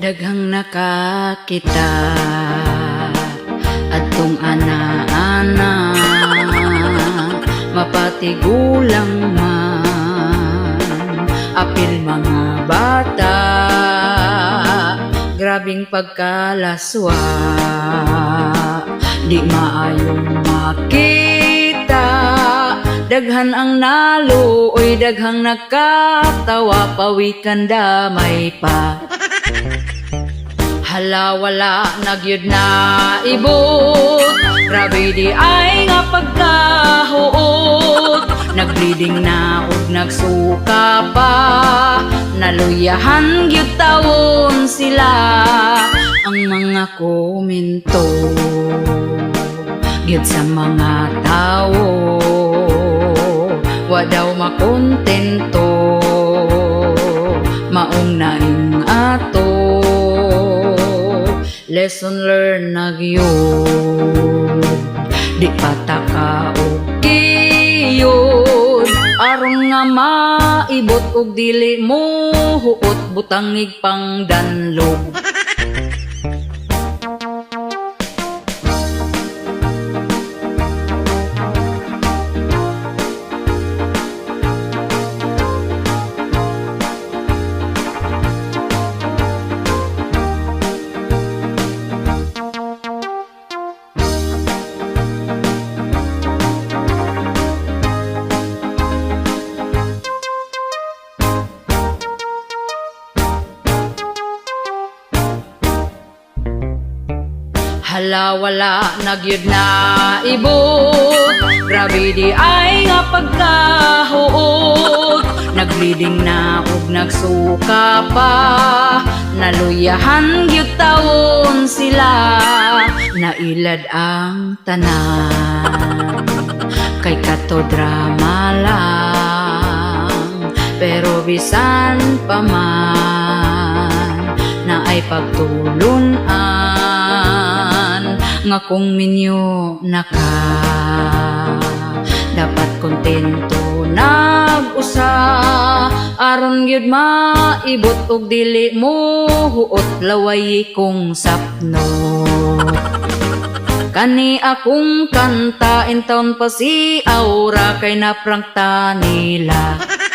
Daghang nakakita Adtong ana-ana. Mapatigulang man Apil mga bata. Grabing pagkalaswa Di maayong makita. Daghan ang nalo Oy daghang nakatawa Pawikan damay pa Hala wala nagyud na ibot. Grabe di ay nga pagkahuot. Nagbleeding na ug nagsuka pa. Naluyahan gyud tawon sila. Ang mga komento Gyud sa mga tao. Wa daw makontento. Maong naing ato Lesson learned na gyud Di pataka og kiyod Aron nga maibot og dili mo huot butangig pang danlog Hala wala nagyud na ibot Grabe di ay nga pagkahuot. Nagbleeding na ug nagsuka pa. Naluyahan gyud tawon sila. Nailad ang tanan. Kay kato drama lang. Pero bisan pa man Na ay pagtulunan nga kung minyo naka dapat kontento nag-usa. Aron gyud maibot og dili mo huot laway kong sapno. Kani akong kanta in taon pa si Aura kay naprangta nila